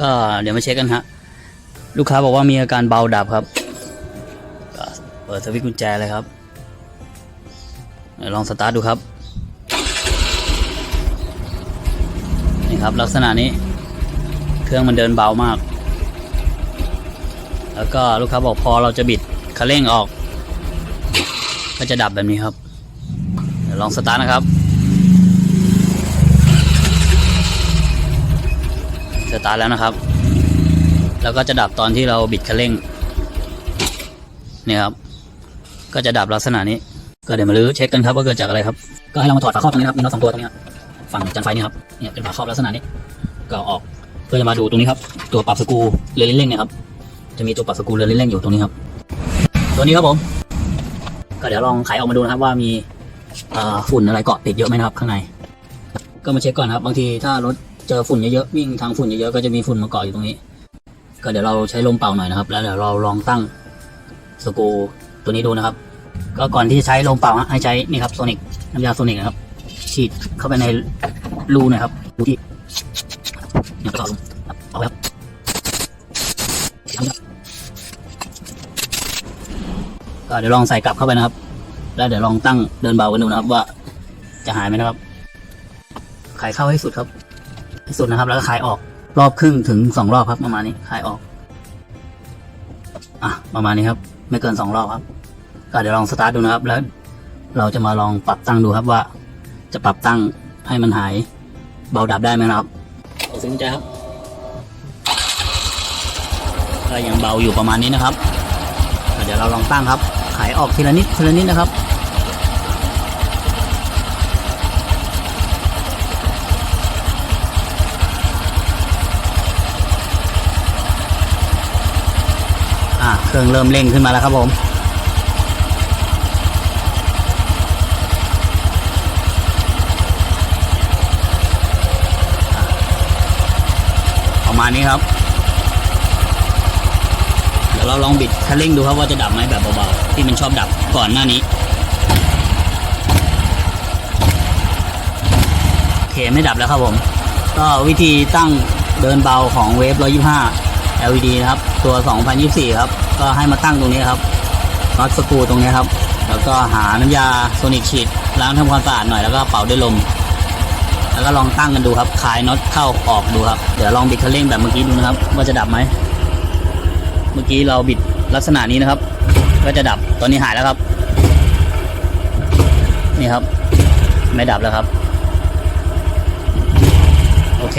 ก็เดี๋ยวมาเช็คกันฮะลูกค้าบอกว่ามีอาการเบาดับครับก็เปิดสวิตช์กุญแจเลยครับเดี๋ยวลองสตาร์ทดูครับนี่ครับลักษณะนี้เครื่องมันเดินเบามาก แล้วก็ลูกค้าบอกพอเราจะบิดคันเร่งออก ก็จะดับแบบนี้ครับเดี๋ยวลองสตาร์ทนะครับ ตาร์ทแล้วนะครับ แล้วก็จะดับตอนที่เราบิดคันเร่งเนี่ยครับ ก็จะดับลักษณะนี้ ก็เดี๋ยวมาลื้อเช็คกันครับว่าเกิดจากอะไรครับ ก็ให้เรามาถอดฝาครอบตรงนี้ครับ มีน็อตสองตัวตรงนี้ฝั่งจานไฟนี่ครับ เนี่ยเป็นฝาครอบลักษณะนี้ ก็เอาออก เพื่อจะมาดูตรงนี้ครับ ตัวปรับสกูเรือลิ้นเร่งเนี่ยครับ จะมีตัวปรับสกูเรือลิ้นเร่งอยู่ตรงนี้ครับ ตัวนี้ครับผม ก็เดี๋ยวลองไขออกมาดูนะครับว่ามีฝุ่นอะไรเกาะติดเยอะไหมนะครับข้างใน ก็มาเช็คก่อนครับ บางทีถ้ารถ เจอฝุ่นเยอะๆวิ่งทางฝุ่นเยอะๆก็จะมีฝุ่นมาเกาะอยู่ตรงนี้ ก็เดี๋ยวเราใช้ลมเป่าหน่อยนะครับ แล้วเดี๋ยวเราลองตั้งสกูตัวนี้ดูนะครับ ก็ก่อนที่จะใช้ลมเป่าฮะให้ใช้นี่ครับโซนิกน้ำยาโซนิกนะครับ ฉีดเข้าไปในรูนะครับรูที่เนี่ยก็เอาลงเอาครับก็เดี๋ยวลองใส่กลับเข้าไปนะครับ แล้วเดี๋ยวลองตั้งเดินเบากันดูนะครับว่าจะหายไหมนะครับ ขายเข้าให้สุดครับ ให้สุดนะครับ แล้วก็ขายออกรอบครึ่งถึงสองรอบครับ ประมาณนี้ขายออก อะประมาณนี้ครับ ไม่เกินสองรอบครับ ก็เดี๋ยวลองสตาร์ทดูนะครับ แล้วเราจะมาลองปรับตั้งดูครับว่า จะปรับตั้งให้มันหายเบาดับได้ไหมนะครับขอสินใจครับก็ยังเบาอยู่ประมาณนี้นะครับก็เดี๋ยวเราลองตั้งครับ ขายออกทีละนิดทีละนิดนะครับ อะเครื่องเริ่มเร่งขึ้นมาแล้วครับผม ประมาณนี้ครับ เดี๋ยวเราลองบิดคันเร่งดูครับว่าจะดับไหมแบบเบาๆ ที่มันชอบดับก่อนหน้านี้ โอเคไม่ดับแล้วครับผม ก็วิธีตั้งเดินเบาของเวฟ125 LED นะครับ ตัว 2024 ครับ ก็ให้มาตั้งตรงนี้ครับน็อตสกูตรงนี้ครับ แล้วก็หาน้ำยาโซนิกฉีดล้างทำความสะอาดหน่อยแล้วก็เป่าด้วยลม แล้วก็ลองตั้งกันดูครับคลายน็อตเข้าออกดูครับ เดี๋ยวลองบิดคันเร่งแบบเมื่อกี้ดูนะครับ ว่าจะดับไหม เมื่อกี้เราบิดลักษณะนี้นะครับ ก็จะดับ ตอนนี้หายแล้วครับ นี่ครับ ไม่ดับแล้วครับ โอเค